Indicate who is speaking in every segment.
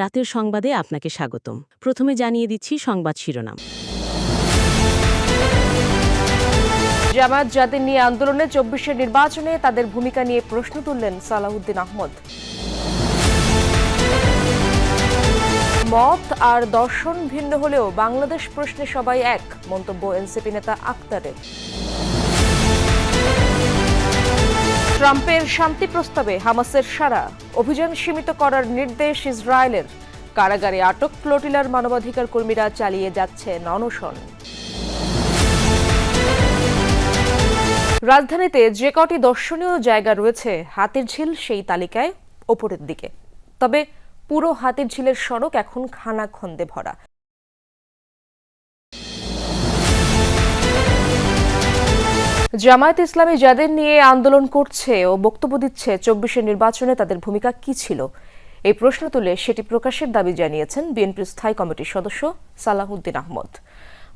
Speaker 1: রাতের সংবাদে আপনাকে স্বাগতম প্রথমে জানিয়ে দিচ্ছি সংবাদ শিরোনাম
Speaker 2: জামায়াত জাতির নিয়ে আন্দোলনে চব্বিশের নির্বাচনে তাদের ভূমিকা নিয়ে প্রশ্ন তুললেন সালাহউদ্দিন আহমদ মত আর দর্শন ভিন্ন হলেও বাংলাদেশ প্রশ্নে সবাই এক মন্তব্য এনসিপি নেতা আক্তারের ট্রাম্পের শান্তি প্রস্তাবে হামাসের সারা অভিযান সীমিত করার নির্দেশ ইসরায়েলের কারাগারে আটক ফ্লোটিলার মানবাধিকার কর্মীরা চালিয়ে যাচ্ছে ননশন রাজধানীতে যে কটি দর্শনীয় জায়গা রয়েছে হাতির ঝিল সেই তালিকায় ওপরের দিকে তবে পুরো হাতির ঝিলের সড়ক এখন খানা খন্দে ভরা জামায়াত ইসলামী যাদের নিয়ে আন্দোলন করছে ও বক্তব্য দিচ্ছে চব্বিশের নির্বাচনে তাদের ভূমিকা কি ছিল এই প্রশ্ন তুলে সেটি প্রকাশের দাবি জানিয়েছেন বিএনপির স্থায়ী কমিটির সদস্য সালাহউদ্দিন আহমদ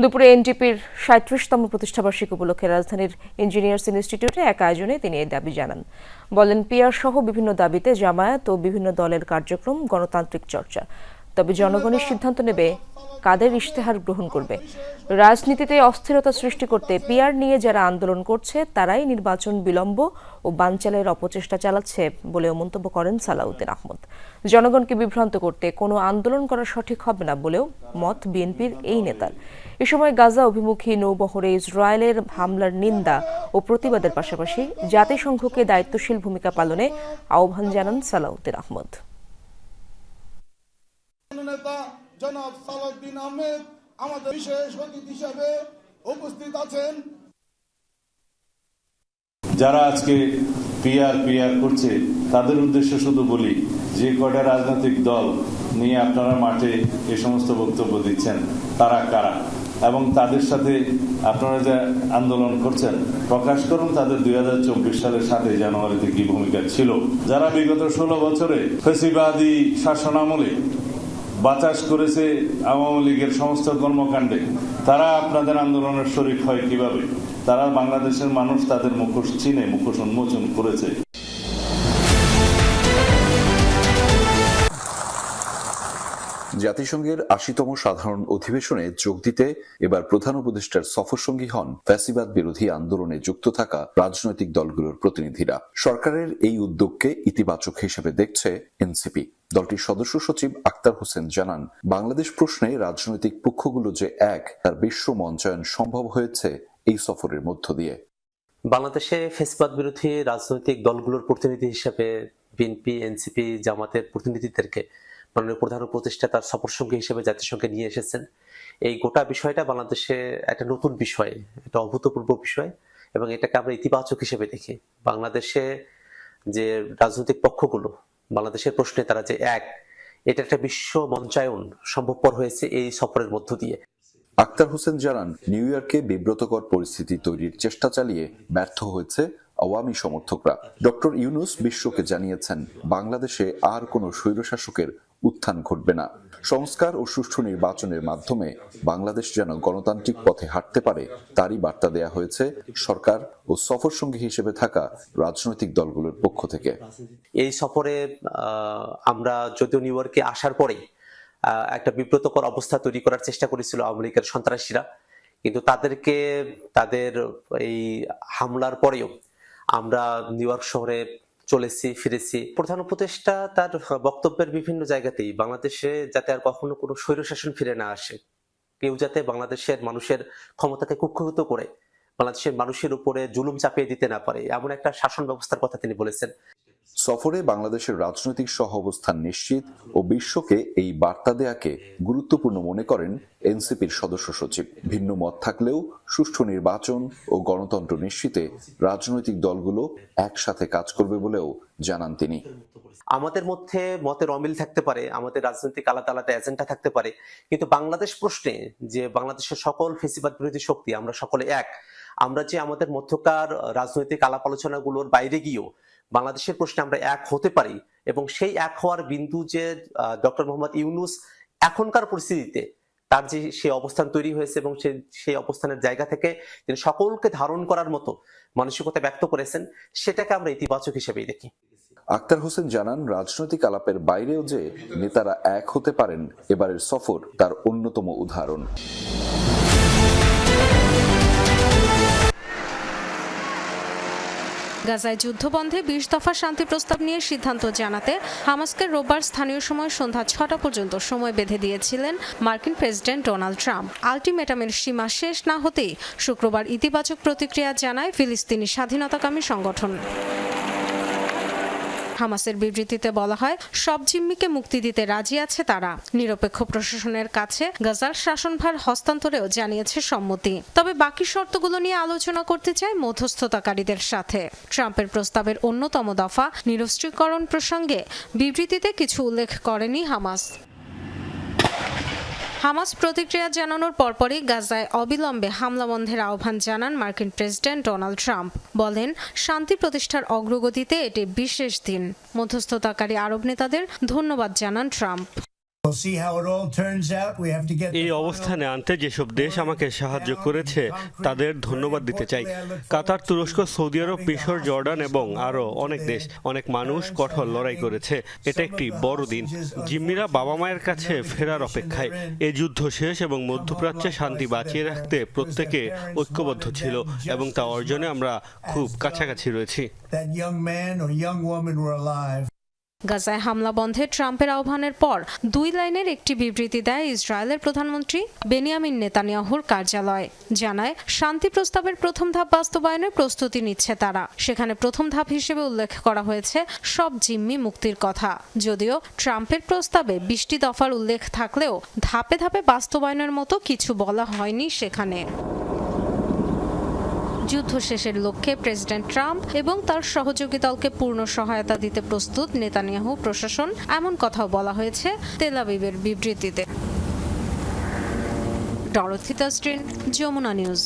Speaker 2: দুপুরে এনডিপির সাঁত্রিশতম প্রতিষ্ঠাবার্ষিক উপলক্ষে রাজধানীর ইঞ্জিনিয়ার্স ইনস্টিটিউটে এক আয়োজনে তিনি এই দাবি জানান বলেন পিয়ার সহ বিভিন্ন দাবিতে জামায়াত ও বিভিন্ন দলের কার্যক্রম গণতান্ত্রিক চর্চা তবে জনগণের সিদ্ধান্ত নেবে কাদের ইশতেহার গ্রহণ করবে রাজনীতিতে অস্থিরতা সৃষ্টি করতে পিয়ার নিয়ে যারা আন্দোলন করছে তারাই নির্বাচন বিলম্ব ও বানচালের অপচেষ্টা চালাচ্ছে বলেও মন্তব্য করেন সালাউদ্দিন আহমদ জনগণকে বিভ্রান্ত করতে কোনো আন্দোলন করা সঠিক হবে না বলেও মত বিএনপির এই নেতার এ সময় গাজা অভিমুখী নৌবহরে ইসরায়েলের হামলার নিন্দা ও প্রতিবাদের পাশাপাশি জাতিসংঘকে দায়িত্বশীল ভূমিকা পালনে আহ্বান জানান সালাউদ্দিন আহমদ নেতা জনাব সালাউদ্দিন আহমেদ আমাদের
Speaker 3: বিশেষ অতিথি হিসাবে উপস্থিত আছেন যারা আজকে পিআর পিআর করছে তাদের উদ্দেশ্য শুধু বলি যে কটা রাজনৈতিক দল নিয়ে আপনারা মাঠে এ সমস্ত বক্তব্য দিচ্ছেন তারা কারা এবং তাদের সাথে আপনারা যে আন্দোলন করছেন প্রকাশ করুন তাদের দুই হাজার চব্বিশ সালের সাথে জানুয়ারিতে কি ভূমিকা ছিল যারা বিগত ষোলো বছরে ফেসিবাদী শাসনামলে বাতাস করেছে আওয়ামী লীগের সমস্ত কর্মকাণ্ডে তারা আপনাদের আন্দোলনের শরিক হয় কিভাবে তারা বাংলাদেশের মানুষ তাদের মুখোশ চিনে মুখোশ উন্মোচন করেছে
Speaker 4: জাতিসংঘের আশিতম সাধারণ অধিবেশনে যোগ দিতে এবার প্রধান উপদেষ্টার সফরসঙ্গী হন ফ্যাসিবাদ বিরোধী আন্দোলনে যুক্ত থাকা রাজনৈতিক দলগুলোর প্রতিনিধিরা সরকারের এই উদ্যোগকে ইতিবাচক হিসেবে দেখছে এনসিপি দলটির সদস্য সচিব আক্তার হোসেন জানান বাংলাদেশ প্রশ্নে রাজনৈতিক পক্ষগুলো যে এক তার বিশ্ব মঞ্চায়ন সম্ভব হয়েছে এই সফরের মধ্য দিয়ে
Speaker 5: বাংলাদেশে ফেসবাদ বিরোধী রাজনৈতিক দলগুলোর প্রতিনিধি হিসেবে বিএনপি এনসিপি জামাতের প্রতিনিধিদেরকে মাননীয় প্রধান উপদেষ্টা সফর সঙ্গে হিসেবে জাতিসংঘে নিয়ে এসেছেন এই গোটা বিষয়টা বাংলাদেশে একটা নতুন বিষয় একটা অভূতপূর্ব বিষয় এবং এটাকে আমরা ইতিবাচক হিসেবে দেখি বাংলাদেশে যে রাজনৈতিক পক্ষগুলো বাংলাদেশের প্রশ্নে তারা যে এক এটা একটা বিশ্ব মঞ্চায়ন সম্ভবপর হয়েছে এই সফরের মধ্য দিয়ে
Speaker 4: আক্তার হোসেন জানান নিউ ইয়র্কে বিব্রতকর পরিস্থিতি তৈরির চেষ্টা চালিয়ে ব্যর্থ হয়েছে আওয়ামী সমর্থকরা ডক্টর ইউনুস বিশ্বকে জানিয়েছেন বাংলাদেশে আর কোনো স্বৈরশাসকের উত্থান ঘটবে না সংস্কার ও সুষ্ঠু নির্বাচনের মাধ্যমে বাংলাদেশ যেন গণতান্ত্রিক পথে হাঁটতে পারে তারই বার্তা দেয়া হয়েছে সরকার ও সফর সঙ্গী হিসেবে থাকা রাজনৈতিক দলগুলোর পক্ষ থেকে
Speaker 5: এই সফরে আমরা যদিও নিউ ইয়র্কে আসার পরেই একটা বিব্রতকর অবস্থা তৈরি করার চেষ্টা করেছিল আওয়ামী লীগের সন্ত্রাসীরা কিন্তু তাদেরকে তাদের এই হামলার পরেও আমরা নিউ ইয়র্ক শহরে চলেছি ফিরেছি প্রধান উপদেষ্টা তার বক্তব্যের বিভিন্ন জায়গাতেই বাংলাদেশে যাতে আর কখনো কোনো স্বৈরশাসন ফিরে না আসে কেউ যাতে বাংলাদেশের মানুষের ক্ষমতাকে কুক্ষিগত করে বাংলাদেশের মানুষের উপরে জুলুম চাপিয়ে দিতে না পারে এমন একটা শাসন ব্যবস্থার কথা তিনি বলেছেন
Speaker 4: সফরে বাংলাদেশের রাজনৈতিক সহ অবস্থান নিশ্চিত ও বিশ্বকে এই বার্তা দেয়াকে গুরুত্বপূর্ণ মনে করেন এনসিপির সদস্য সচিব ভিন্ন মত থাকলেও সুষ্ঠু নির্বাচন ও গণতন্ত্র নিশ্চিতে রাজনৈতিক দলগুলো একসাথে কাজ করবে বলেও জানান তিনি
Speaker 5: আমাদের মধ্যে মতের অমিল থাকতে পারে আমাদের রাজনৈতিক আলাদা আলাদা এজেন্ডা থাকতে পারে কিন্তু বাংলাদেশ প্রশ্নে যে বাংলাদেশের সকল ফেসিবাদ বিরোধী শক্তি আমরা সকলে এক আমরা যে আমাদের মধ্যকার রাজনৈতিক আলাপ আলোচনাগুলোর বাইরে গিয়েও বাংলাদেশের প্রশ্নে আমরা এক হতে পারি এবং সেই এক হওয়ার বিন্দু যে ডক্টর মোহাম্মদ ইউনুস এখনকার পরিস্থিতিতে তার যে সেই অবস্থান তৈরি হয়েছে এবং সে সেই অবস্থানের জায়গা থেকে তিনি সকলকে ধারণ করার মতো মানসিকতা ব্যক্ত করেছেন সেটাকে আমরা ইতিবাচক হিসেবেই দেখি
Speaker 4: আক্তার হোসেন জানান রাজনৈতিক আলাপের বাইরেও যে নেতারা এক হতে পারেন এবারের সফর তার অন্যতম উদাহরণ
Speaker 2: গাজায় যুদ্ধবন্ধে বিশ দফা শান্তি প্রস্তাব নিয়ে সিদ্ধান্ত জানাতে হামাসকে রোববার স্থানীয় সময় সন্ধ্যা ছটা পর্যন্ত সময় বেঁধে দিয়েছিলেন মার্কিন প্রেসিডেন্ট ডোনাল্ড ট্রাম্প আলটিমেটামের সীমা শেষ না হতেই শুক্রবার ইতিবাচক প্রতিক্রিয়া জানায় ফিলিস্তিনি স্বাধীনতাকামী সংগঠন হামাসের বিবৃতিতে বলা হয় সব জিম্মিকে মুক্তি দিতে রাজি আছে তারা নিরপেক্ষ প্রশাসনের কাছে গাজার শাসনভার হস্তান্তরেও জানিয়েছে সম্মতি তবে বাকি শর্তগুলো নিয়ে আলোচনা করতে চায় মধ্যস্থতাকারীদের সাথে ট্রাম্পের প্রস্তাবের অন্যতম দফা নিরস্ত্রীকরণ প্রসঙ্গে বিবৃতিতে কিছু উল্লেখ করেনি হামাস হামাস প্রতিক্রিয়া জানানোর পরপরই গাজায় অবিলম্বে হামলা বন্ধের আহ্বান জানান মার্কিন প্রেসিডেন্ট ডোনাল্ড ট্রাম্প বলেন শান্তি প্রতিষ্ঠার অগ্রগতিতে এটি বিশেষ দিন মধ্যস্থতাকারী আরব নেতাদের ধন্যবাদ জানান ট্রাম্প
Speaker 6: এই অবস্থানে আনতে যেসব দেশ আমাকে সাহায্য করেছে তাদের ধন্যবাদ দিতে চাই কাতার তুরস্ক সৌদি আরব মিশর জর্ডান এবং আরও অনেক দেশ অনেক মানুষ কঠোর লড়াই করেছে এটা একটি বড় দিন জিম্মিরা বাবা মায়ের কাছে ফেরার অপেক্ষায় এ যুদ্ধ শেষ এবং মধ্যপ্রাচ্যে শান্তি বাঁচিয়ে রাখতে প্রত্যেকে ঐক্যবদ্ধ ছিল এবং তা অর্জনে আমরা খুব কাছাকাছি রয়েছি
Speaker 2: গাজায় হামলা বন্ধে ট্রাম্পের আহ্বানের পর দুই লাইনের একটি বিবৃতি দেয় ইসরায়েলের প্রধানমন্ত্রী বেনিয়ামিন নেতানিয়াহুর কার্যালয় জানায় শান্তি প্রস্তাবের প্রথম ধাপ বাস্তবায়নের প্রস্তুতি নিচ্ছে তারা সেখানে প্রথম ধাপ হিসেবে উল্লেখ করা হয়েছে সব জিম্মি মুক্তির কথা যদিও ট্রাম্পের প্রস্তাবে বৃষ্টি দফার উল্লেখ থাকলেও ধাপে ধাপে বাস্তবায়নের মতো কিছু বলা হয়নি সেখানে যুদ্ধ শেষের লক্ষ্যে প্রেসিডেন্ট ট্রাম্প এবং তার সহযোগী দলকে পূর্ণ সহায়তা দিতে প্রস্তুত নেতানিয়াহু প্রশাসন এমন কথাও বলা হয়েছে তেলাবিবের বিবৃতিতে যমুনা নিউজ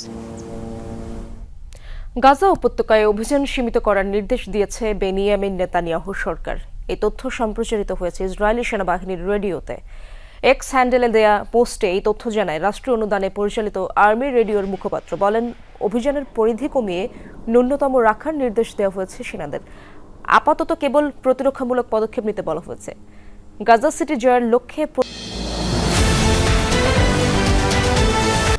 Speaker 2: গাজা উপত্যকায় অভিযান সীমিত করার নির্দেশ দিয়েছে বেনিয়ামিন নেতানিয়াহু সরকার এই তথ্য সম্প্রচারিত হয়েছে ইসরায়েলি সেনাবাহিনীর রেডিওতে এক্স হ্যান্ডেলে দেয়া পোস্টে এই তথ্য জানায় রাষ্ট্রীয় অনুদানে পরিচালিত আর্মি রেডিওর মুখপাত্র বলেন অভিযানের পরিধি কমিয়ে ন্যূনতম রাখার নির্দেশ দেওয়া হয়েছে সেনাদের আপাতত কেবল প্রতিরক্ষামূলক পদক্ষেপ নিতে বলা হয়েছে গাজা সিটি জয়ের লক্ষ্যে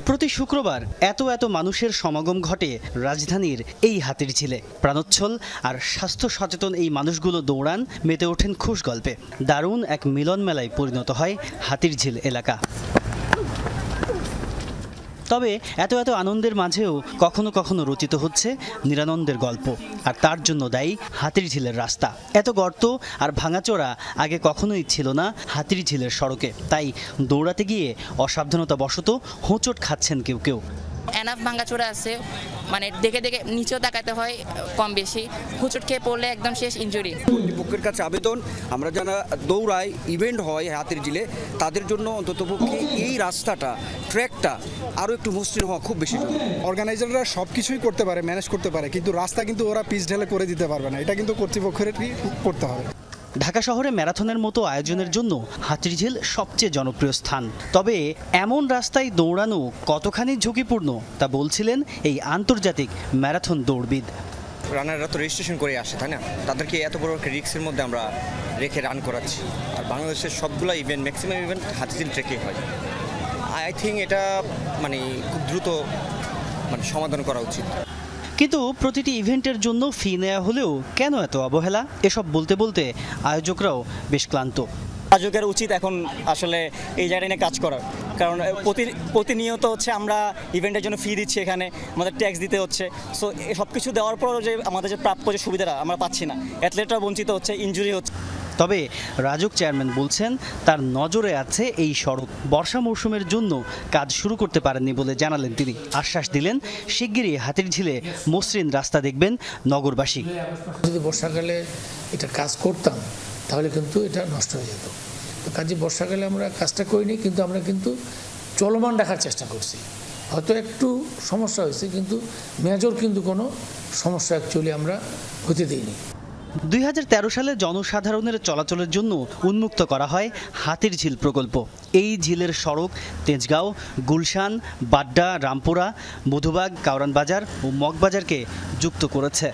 Speaker 7: প্রতি শুক্রবার এত এত মানুষের সমাগম ঘটে রাজধানীর এই হাতির ঝিলে প্রাণোচ্ছল আর স্বাস্থ্য সচেতন এই মানুষগুলো দৌড়ান মেতে ওঠেন খুশ গল্পে দারুণ এক মিলন মেলায় পরিণত হয় হাতির ঝিল এলাকা তবে এত এত আনন্দের মাঝেও কখনো কখনো রচিত হচ্ছে নিরানন্দের গল্প আর তার জন্য দায়ী হাতির ঝিলের রাস্তা এত গর্ত আর ভাঙাচোরা আগে কখনোই ছিল না হাতির ঝিলের সড়কে তাই দৌড়াতে গিয়ে অসাবধানতা বশত হোঁচট খাচ্ছেন কেউ কেউ
Speaker 8: অ্যানাফ ভাঙ্গাচোরা আছে মানে দেখে দেখে নিচেও তাকাতে হয় কম বেশি হুচুট খেয়ে পড়লে একদম শেষ ইঞ্জুরি
Speaker 9: কর্তৃপক্ষের কাছে আবেদন আমরা যারা দৌড়াই ইভেন্ট হয় হাতের জিলে তাদের জন্য অন্ততপক্ষে এই রাস্তাটা ট্র্যাকটা আরও একটু মসৃণ হওয়া খুব বেশি
Speaker 10: অর্গানাইজাররা সব কিছুই করতে পারে ম্যানেজ করতে পারে কিন্তু রাস্তা কিন্তু ওরা পিচ ঢেলে করে দিতে পারবে না এটা কিন্তু কর্তৃপক্ষের করতে হবে
Speaker 7: ঢাকা শহরে ম্যারাথনের মতো আয়োজনের জন্য হাতিরঝিল সবচেয়ে জনপ্রিয় স্থান তবে এমন রাস্তায় দৌড়ানো কতখানি ঝুঁকিপূর্ণ তা বলছিলেন এই আন্তর্জাতিক ম্যারাথন দৌড়বিদ
Speaker 11: রানাররা তো রেজিস্ট্রেশন করে আসে তাই না তাদেরকে এত বড় একটা রিক্সের মধ্যে আমরা রেখে রান করাচ্ছি আর বাংলাদেশের সবগুলো ইভেন্ট ম্যাক্সিমাম ইভেন্ট হাতিঝিল ট্রেকে হয় আই থিঙ্ক এটা মানে খুব দ্রুত মানে সমাধান করা উচিত
Speaker 7: কিন্তু প্রতিটি ইভেন্টের জন্য ফি নেওয়া হলেও কেন এত অবহেলা এসব বলতে বলতে আয়োজকরাও বেশ ক্লান্ত
Speaker 12: আয়োজকের উচিত এখন আসলে এই জায়গাটা কাজ করার কারণ প্রতি প্রতিনিয়ত হচ্ছে আমরা ইভেন্টের জন্য ফি দিচ্ছি এখানে আমাদের ট্যাক্স দিতে হচ্ছে সো সব কিছু দেওয়ার পরও যে আমাদের যে প্রাপ্য যে সুবিধাটা আমরা পাচ্ছি না অ্যাথলেটরা বঞ্চিত হচ্ছে ইঞ্জুরি হচ্ছে
Speaker 7: তবে রাজক চেয়ারম্যান বলছেন তার নজরে আছে এই সড়ক বর্ষা মৌসুমের জন্য কাজ শুরু করতে পারেননি বলে জানালেন তিনি আশ্বাস দিলেন শিগগিরই হাতির ঝিলে মসৃণ রাস্তা দেখবেন নগরবাসী
Speaker 13: যদি বর্ষাকালে এটা কাজ করতাম তাহলে কিন্তু এটা নষ্ট হয়ে যেত তো কাজে বর্ষাকালে আমরা কাজটা করিনি কিন্তু আমরা কিন্তু চলমান রাখার চেষ্টা করছি হয়তো একটু সমস্যা হয়েছে কিন্তু মেজর কিন্তু কোনো সমস্যা অ্যাকচুয়ালি আমরা হতে দিইনি
Speaker 7: দুই সালে জনসাধারণের চলাচলের জন্য উন্মুক্ত করা হয় হাতির ঝিল প্রকল্প এই ঝিলের সড়ক তেজগাঁও গুলশান বাড্ডা রামপুরা মধুবাগ কাউরান বাজার ও মগবাজারকে যুক্ত করেছে